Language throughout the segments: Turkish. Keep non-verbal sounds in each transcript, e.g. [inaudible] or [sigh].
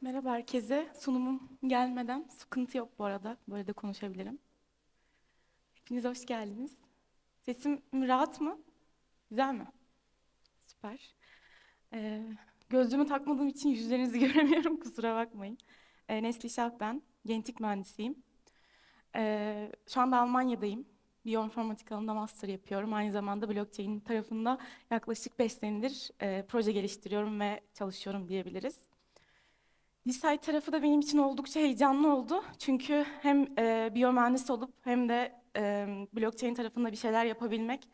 Merhaba herkese. Sunumum gelmeden sıkıntı yok bu arada. Böyle de konuşabilirim. Hepiniz hoş geldiniz. Sesim rahat mı? Güzel mi? Süper. Ee, gözlüğümü takmadığım için yüzlerinizi [laughs] göremiyorum. Kusura bakmayın. Ee, Neslişah ben. Genetik mühendisiyim. Ee, şu anda Almanya'dayım. Biyoinformatik alanında master yapıyorum. Aynı zamanda blockchain tarafında yaklaşık 5 senedir e, proje geliştiriyorum ve çalışıyorum diyebiliriz. Lisay tarafı da benim için oldukça heyecanlı oldu. Çünkü hem e, biyomühendis olup hem de e, blockchain tarafında bir şeyler yapabilmek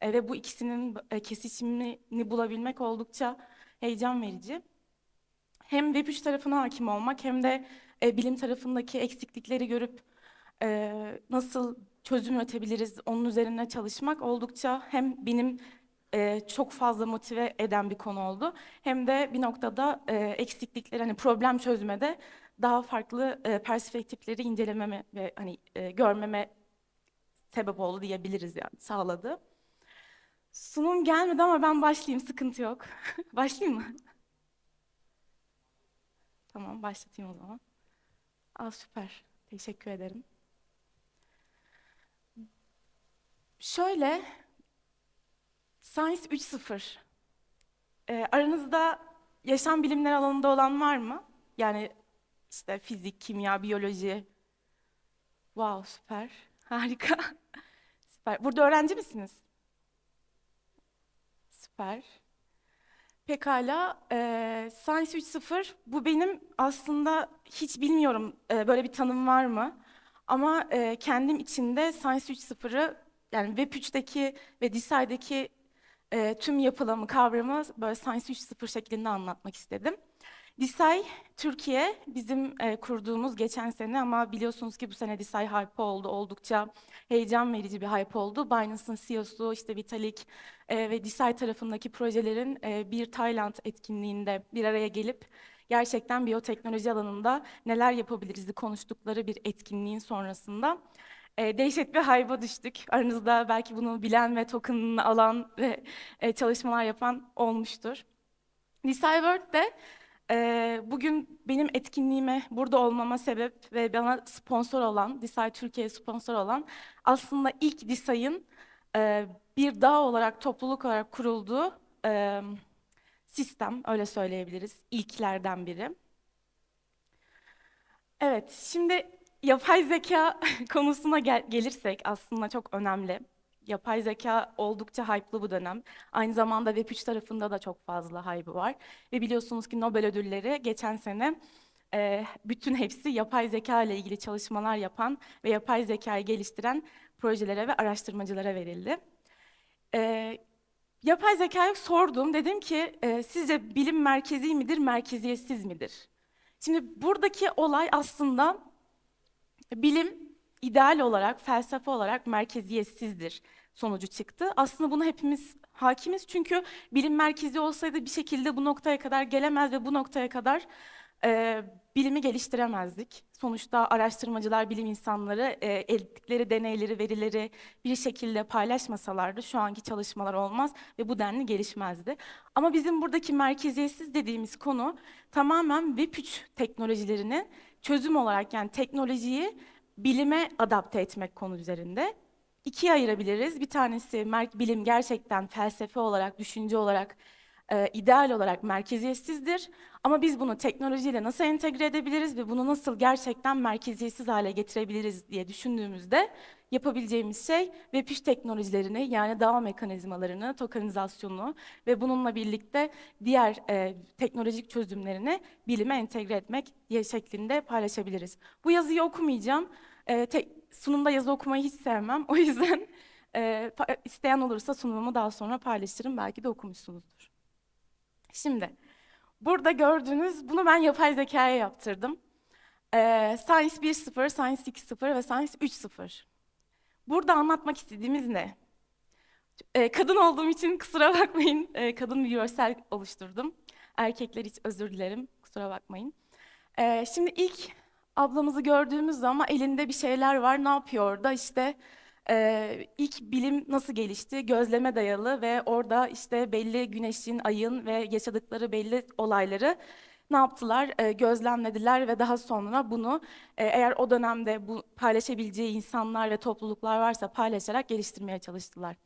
e, ve bu ikisinin e, kesişimini bulabilmek oldukça heyecan verici. Hem Web3 tarafına hakim olmak hem de e, bilim tarafındaki eksiklikleri görüp e, nasıl çözüm üretebiliriz onun üzerine çalışmak oldukça hem benim e, çok fazla motive eden bir konu oldu. Hem de bir noktada e, eksiklikleri hani problem çözmede daha farklı e, perspektifleri incelememe ve hani e, görmeme sebep oldu diyebiliriz yani sağladı. Sunum gelmedi ama ben başlayayım sıkıntı yok. [laughs] Başlayayım mı? Tamam başlatayım o zaman. Aa, süper. Teşekkür ederim. Şöyle Science 3.0. Ee, aranızda yaşam bilimleri alanında olan var mı? Yani işte fizik, kimya, biyoloji. Wow, süper. [laughs] Harika. Süper. Burada öğrenci misiniz? Süper. Pekala. E, Science 3.0 bu benim aslında hiç bilmiyorum e, böyle bir tanım var mı? Ama e, kendim içinde Science 3.0'ı yani Web 3'teki ve DeSi'deki e, tüm yapılamı, kavramı böyle Science 3.0 şeklinde anlatmak istedim. Disay Türkiye bizim e, kurduğumuz geçen sene ama biliyorsunuz ki bu sene Disay hype oldu. Oldukça heyecan verici bir hype oldu. Binance'ın CEO'su işte Vitalik e, ve Disay tarafındaki projelerin e, bir Tayland etkinliğinde bir araya gelip gerçekten biyoteknoloji alanında neler yapabiliriz konuştukları bir etkinliğin sonrasında e, dehşet bir hype'a düştük. Aranızda belki bunu bilen ve token'ını alan ve e, çalışmalar yapan olmuştur. Desire World de e, bugün benim etkinliğime burada olmama sebep ve bana sponsor olan, Desire Türkiye sponsor olan aslında ilk Desire'ın e, bir dağ olarak, topluluk olarak kurulduğu e, sistem, öyle söyleyebiliriz. İlklerden biri. Evet, şimdi yapay zeka [laughs] konusuna gel gelirsek aslında çok önemli. Yapay zeka oldukça hype'lı bu dönem. Aynı zamanda Web3 tarafında da çok fazla hype var. Ve biliyorsunuz ki Nobel ödülleri geçen sene e, bütün hepsi yapay zeka ile ilgili çalışmalar yapan ve yapay zekayı geliştiren projelere ve araştırmacılara verildi. E, yapay zekaya sordum. Dedim ki e, sizce bilim merkezi midir, merkeziyetsiz midir? Şimdi buradaki olay aslında bilim ideal olarak, felsefe olarak merkeziyetsizdir sonucu çıktı. Aslında bunu hepimiz hakimiz çünkü bilim merkezi olsaydı bir şekilde bu noktaya kadar gelemez ve bu noktaya kadar e, bilimi geliştiremezdik. Sonuçta araştırmacılar, bilim insanları e, ettikleri deneyleri, verileri bir şekilde paylaşmasalardı şu anki çalışmalar olmaz ve bu denli gelişmezdi. Ama bizim buradaki merkeziyetsiz dediğimiz konu tamamen Web3 teknolojilerini çözüm olarak yani teknolojiyi bilime adapte etmek konu üzerinde. İkiye ayırabiliriz. Bir tanesi bilim gerçekten felsefe olarak, düşünce olarak, e, ideal olarak merkeziyetsizdir. Ama biz bunu teknolojiyle nasıl entegre edebiliriz ve bunu nasıl gerçekten merkeziyetsiz hale getirebiliriz diye düşündüğümüzde yapabileceğimiz şey Web3 teknolojilerini yani dağ mekanizmalarını, tokenizasyonu ve bununla birlikte diğer e, teknolojik çözümlerini bilime entegre etmek diye şeklinde paylaşabiliriz. Bu yazıyı okumayacağım. E, te, sunumda yazı okumayı hiç sevmem. [laughs] O yüzden e, isteyen olursa sunumumu daha sonra paylaşırım. Belki de okumuşsunuzdur. Şimdi burada gördüğünüz bunu ben yapay zekaya yaptırdım. Ee, Science 1.0, Science 2.0 ve Science 3.0. Burada anlatmak istediğimiz ne? Ee, kadın olduğum için kusura bakmayın. Ee, kadın bir görsel oluşturdum. Erkekler hiç özür dilerim. Kusura bakmayın. Ee, şimdi ilk ablamızı gördüğümüz zaman elinde bir şeyler var. Ne yapıyor orada? İşte ee, ilk bilim nasıl gelişti? Gözleme dayalı ve orada işte belli güneşin, ayın ve yaşadıkları belli olayları ne yaptılar? E, gözlemlediler ve daha sonra bunu e, eğer o dönemde bu paylaşabileceği insanlar ve topluluklar varsa paylaşarak geliştirmeye çalıştılar.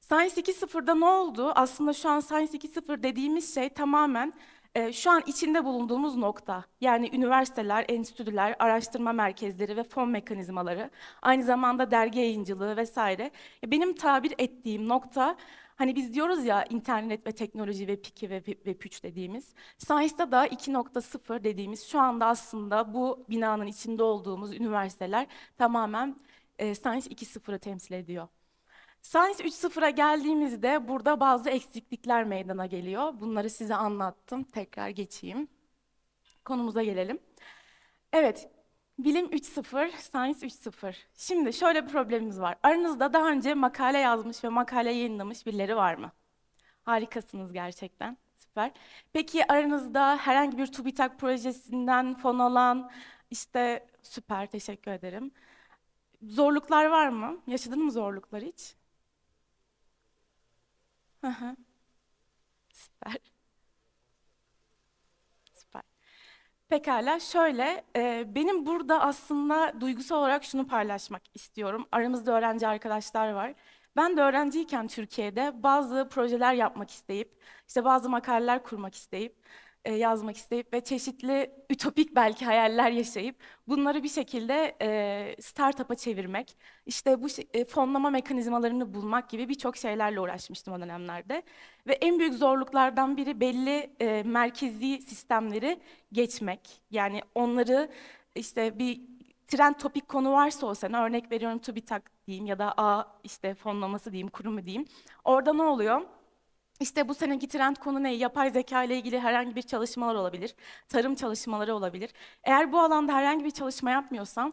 Science 2.0'da ne oldu? Aslında şu an Science 2.0 dediğimiz şey tamamen e, şu an içinde bulunduğumuz nokta. Yani üniversiteler, enstitüler, araştırma merkezleri ve fon mekanizmaları, aynı zamanda dergi yayıncılığı vesaire. Benim tabir ettiğim nokta, hani biz diyoruz ya internet ve teknoloji ve PIKI ve ve PÜÇ dediğimiz. Science'da da 2.0 dediğimiz şu anda aslında bu binanın içinde olduğumuz üniversiteler tamamen e, Science 2.0'ı temsil ediyor. Science 3.0'a geldiğimizde burada bazı eksiklikler meydana geliyor. Bunları size anlattım. Tekrar geçeyim. Konumuza gelelim. Evet, Bilim 3.0, Science 3.0. Şimdi şöyle bir problemimiz var. Aranızda daha önce makale yazmış ve makale yayınlamış birileri var mı? Harikasınız gerçekten. Süper. Peki aranızda herhangi bir TÜBİTAK projesinden fon alan, işte süper, teşekkür ederim. Zorluklar var mı? Yaşadın mı zorluklar hiç? Süper. Süper. Pekala, şöyle, e, benim burada aslında duygusal olarak şunu paylaşmak istiyorum. Aramızda öğrenci arkadaşlar var. Ben de öğrenciyken Türkiye'de bazı projeler yapmak isteyip, işte bazı makaleler kurmak isteyip, e, yazmak isteyip ve çeşitli ütopik belki hayaller yaşayıp bunları bir şekilde e, startup'a çevirmek, işte bu e, fonlama mekanizmalarını bulmak gibi birçok şeylerle uğraşmıştım o dönemlerde. Ve en büyük zorluklardan biri belli e, merkezi sistemleri geçmek. Yani onları işte bir trend topik konu varsa o sene örnek veriyorum TÜBİTAK diyeyim ya da A işte fonlaması diyeyim, kurumu diyeyim. Orada ne oluyor? İşte bu seneki trend konu ne? Yapay zeka ile ilgili herhangi bir çalışmalar olabilir, tarım çalışmaları olabilir. Eğer bu alanda herhangi bir çalışma yapmıyorsan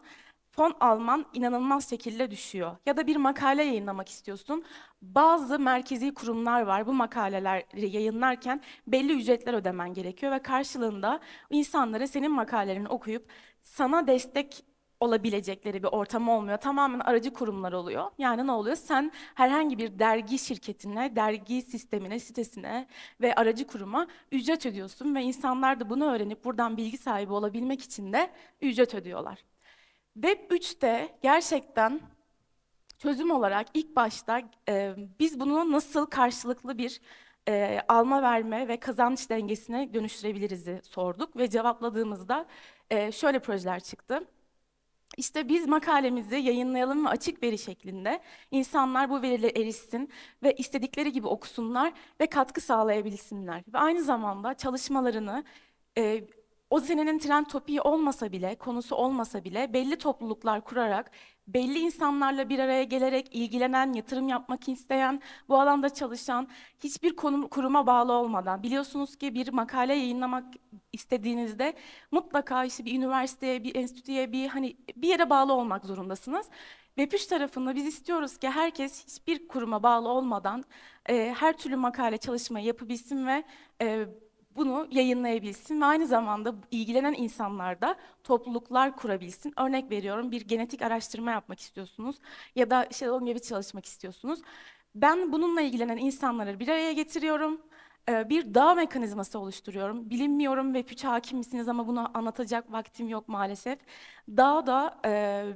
fon alman inanılmaz şekilde düşüyor. Ya da bir makale yayınlamak istiyorsun. Bazı merkezi kurumlar var. Bu makaleleri yayınlarken belli ücretler ödemen gerekiyor ve karşılığında insanlara senin makalelerini okuyup sana destek olabilecekleri bir ortam olmuyor. Tamamen aracı kurumlar oluyor. Yani ne oluyor? Sen herhangi bir dergi şirketine, dergi sistemine, sitesine ve aracı kuruma ücret ödüyorsun ve insanlar da bunu öğrenip buradan bilgi sahibi olabilmek için de ücret ödüyorlar. Web 3'te gerçekten çözüm olarak ilk başta e, biz bunu nasıl karşılıklı bir e, alma verme ve kazanç dengesine dönüştürebiliriz'i sorduk ve cevapladığımızda e, şöyle projeler çıktı. İşte biz makalemizi yayınlayalım ve açık veri şeklinde insanlar bu verilere erişsin ve istedikleri gibi okusunlar ve katkı sağlayabilsinler. Ve aynı zamanda çalışmalarını e, o senenin trend topiği olmasa bile, konusu olmasa bile belli topluluklar kurarak, belli insanlarla bir araya gelerek ilgilenen, yatırım yapmak isteyen, bu alanda çalışan, hiçbir konum, kuruma bağlı olmadan, biliyorsunuz ki bir makale yayınlamak istediğinizde mutlaka işte bir üniversiteye, bir enstitüye, bir hani bir yere bağlı olmak zorundasınız. Web3 tarafında biz istiyoruz ki herkes hiçbir kuruma bağlı olmadan e, her türlü makale çalışmayı yapabilsin ve e, bunu yayınlayabilsin ve aynı zamanda ilgilenen insanlar da topluluklar kurabilsin. Örnek veriyorum bir genetik araştırma yapmak istiyorsunuz ya da onun gibi çalışmak istiyorsunuz. Ben bununla ilgilenen insanları bir araya getiriyorum. Ee, Bir dağ mekanizması oluşturuyorum. Bilinmiyorum ve Web3'e hakim misiniz ama bunu anlatacak vaktim yok maalesef. Dağ da e,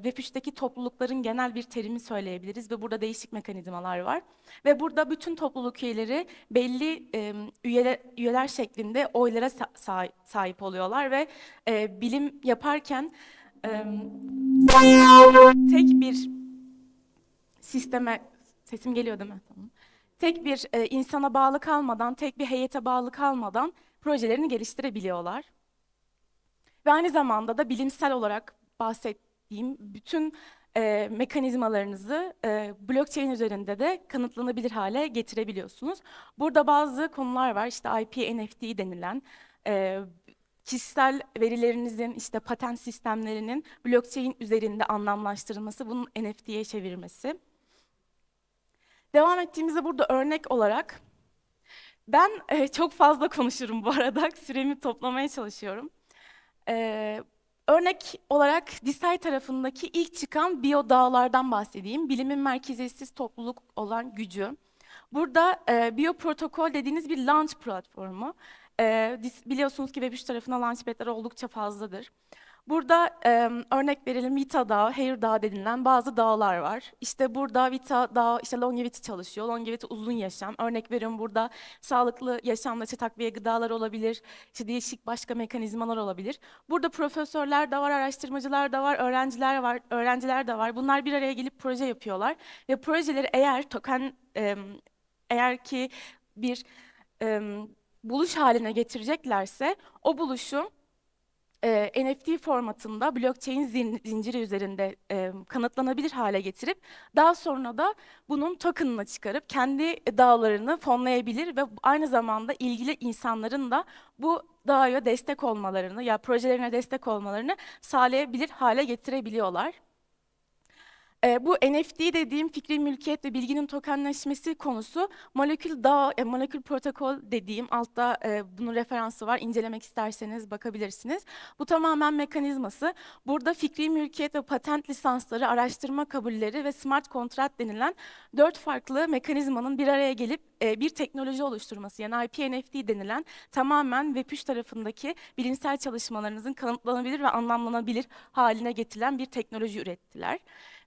Web3'teki toplulukların genel bir terimi söyleyebiliriz ve burada değişik mekanizmalar var. Ve burada bütün topluluk üyeleri belli e, üyeler, üyeler şeklinde oylara sa- sahip oluyorlar ve e, bilim yaparken e, tek bir sisteme, sesim geliyor değil mi? Tamam. Tek bir e, insana bağlı kalmadan, tek bir heyete bağlı kalmadan projelerini geliştirebiliyorlar. Ve aynı zamanda da bilimsel olarak bahsettiğim bütün e, mekanizmalarınızı e, blockchain üzerinde de kanıtlanabilir hale getirebiliyorsunuz. Burada bazı konular var. İşte IP, NFT denilen e, kişisel verilerinizin işte patent sistemlerinin blockchain üzerinde anlamlaştırılması, bunun NFT'ye çevirmesi. Devam ettiğimizde burada örnek olarak ben e, çok fazla konuşurum bu arada. [laughs] Süremi toplamaya çalışıyorum. Ee, örnek olarak DİSAY tarafındaki ilk çıkan biyo dağlardan bahsedeyim. Bilimin merkeziyetsiz topluluk olan gücü. Burada e, Bioprotokol dediğiniz bir launch platformu. E, biliyorsunuz ki Web3 tarafında launchpad'ler oldukça fazladır. Burada e, örnek verelim Vita Dağı, Hair Dağı denilen bazı dağlar var. İşte burada Vita Dağı, işte longevity çalışıyor. Longevity uzun yaşam. Örnek veriyorum burada sağlıklı yaşamda işte takviye gıdalar olabilir, işte değişik başka mekanizmalar olabilir. Burada profesörler de var, araştırmacılar da var, öğrenciler var, öğrenciler de var. Bunlar bir araya gelip proje yapıyorlar ve projeleri eğer token e, eğer ki bir e, buluş haline getireceklerse o buluşu e, NFT formatında blockchain zin- zinciri üzerinde e, kanıtlanabilir hale getirip daha sonra da bunun token'ını çıkarıp kendi dağlarını fonlayabilir ve aynı zamanda ilgili insanların da bu dağa destek olmalarını ya projelerine destek olmalarını sağlayabilir hale getirebiliyorlar. E, bu NFT dediğim fikri mülkiyet ve bilginin tokenleşmesi konusu molekül dağ, e, molekül protokol dediğim altta e, bunun referansı var. İncelemek isterseniz bakabilirsiniz. Bu tamamen mekanizması. Burada fikri mülkiyet ve patent lisansları, araştırma kabulleri ve smart contract denilen dört farklı mekanizmanın bir araya gelip e, bir teknoloji oluşturması yani IP-NFT denilen tamamen Web3 tarafındaki bilimsel çalışmalarınızın kanıtlanabilir ve anlamlanabilir haline getirilen bir teknoloji ürettiler.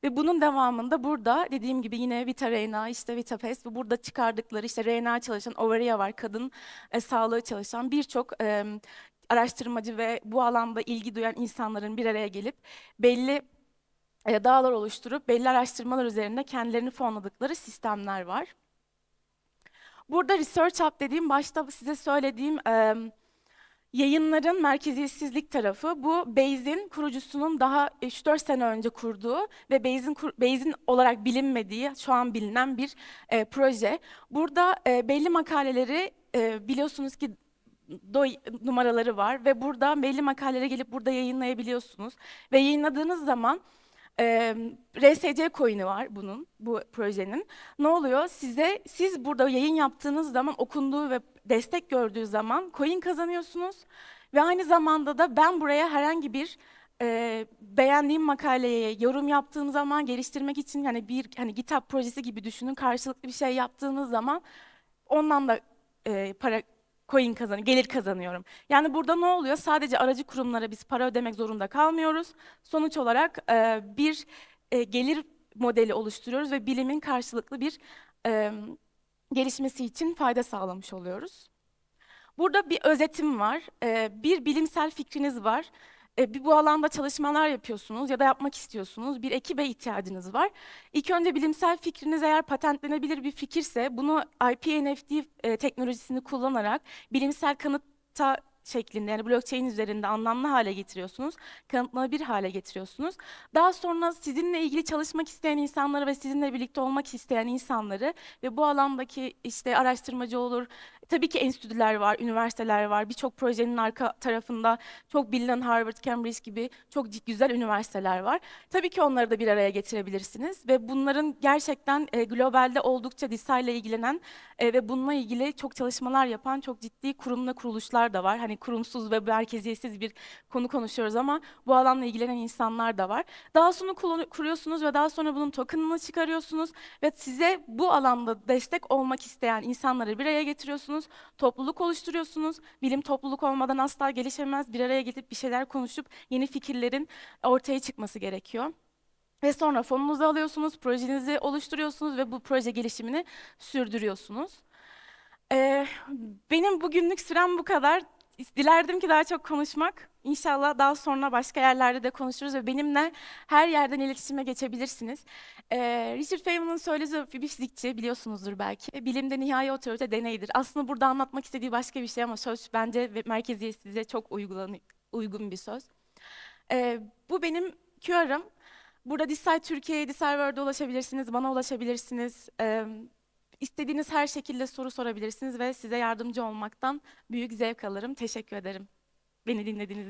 Ve bunun devamında burada dediğim gibi yine Vita RNA, işte VitaFest ve burada çıkardıkları işte RNA çalışan Ovaria var, kadın e, sağlığı çalışan birçok e, araştırmacı ve bu alanda ilgi duyan insanların bir araya gelip belli e, dağlar oluşturup belli araştırmalar üzerinde kendilerini fonladıkları sistemler var. Burada Research Hub dediğim başta size söylediğim e, yayınların merkeziyetsizlik tarafı bu Bayes'in kurucusunun daha 3-4 sene önce kurduğu ve Bayes'in Bayes'in olarak bilinmediği şu an bilinen bir e, proje. Burada e, belli makaleleri e, biliyorsunuz ki DOI numaraları var ve burada belli makalelere gelip burada yayınlayabiliyorsunuz ve yayınladığınız zaman e, RSC coin'i var bunun, bu projenin. Ne oluyor? Size, siz burada yayın yaptığınız zaman okunduğu ve destek gördüğü zaman coin kazanıyorsunuz. Ve aynı zamanda da ben buraya herhangi bir e, beğendiğim makaleye yorum yaptığım zaman geliştirmek için hani bir hani GitHub projesi gibi düşünün karşılıklı bir şey yaptığınız zaman ondan da e, para coin kazan gelir kazanıyorum. Yani burada ne oluyor? Sadece aracı kurumlara biz para ödemek zorunda kalmıyoruz. Sonuç olarak e, bir e, gelir modeli oluşturuyoruz ve bilimin karşılıklı bir e, gelişmesi için fayda sağlamış oluyoruz. Burada bir özetim var. E, bir bilimsel fikriniz var. E, bir bu alanda çalışmalar yapıyorsunuz ya da yapmak istiyorsunuz. Bir ekibe ihtiyacınız var. İlk önce bilimsel fikriniz eğer patentlenebilir bir fikirse bunu IP-NFT e, teknolojisini kullanarak bilimsel kanıtta şeklinde yani blockchain üzerinde anlamlı hale getiriyorsunuz. Kanıtlanabilir hale getiriyorsunuz. Daha sonra sizinle ilgili çalışmak isteyen insanları ve sizinle birlikte olmak isteyen insanları ve bu alandaki işte araştırmacı olur, tabii ki enstitüler var, üniversiteler var. Birçok projenin arka tarafında çok bilinen Harvard, Cambridge gibi çok güzel üniversiteler var. Tabii ki onları da bir araya getirebilirsiniz ve bunların gerçekten e, globalde oldukça DISA ile ilgilenen e, ve bununla ilgili çok çalışmalar yapan çok ciddi kurum ve kuruluşlar da var. Hani kurumsuz ve merkeziyetsiz bir konu konuşuyoruz ama bu alanla ilgilenen insanlar da var. Daha sonra kuruyorsunuz ve daha sonra bunun token'ını çıkarıyorsunuz ve size bu alanda destek olmak isteyen insanları bir araya getiriyorsunuz. Topluluk oluşturuyorsunuz. Bilim topluluk olmadan asla gelişemez. Bir araya gelip bir şeyler konuşup yeni fikirlerin ortaya çıkması gerekiyor. Ve sonra fonunuzu alıyorsunuz, projenizi oluşturuyorsunuz ve bu proje gelişimini sürdürüyorsunuz. Ee, benim bugünlük sürem bu kadar. Dilerdim ki daha çok konuşmak. İnşallah daha sonra başka yerlerde de konuşuruz ve benimle her yerden iletişime geçebilirsiniz. Ee, Richard Feynman'ın söylediği bir fizikçi biliyorsunuzdur belki. Bilimde nihai otorite deneydir. Aslında burada anlatmak istediği başka bir şey ama söz bence ve merkeziyetsizliğe çok uygun bir söz. Ee, bu benim QR'ım. Burada Decide Türkiye'ye, Decide World'e ulaşabilirsiniz, bana ulaşabilirsiniz. Ee, istediğiniz her şekilde soru sorabilirsiniz ve size yardımcı olmaktan büyük zevk alırım. Teşekkür ederim beni dinlediğiniz.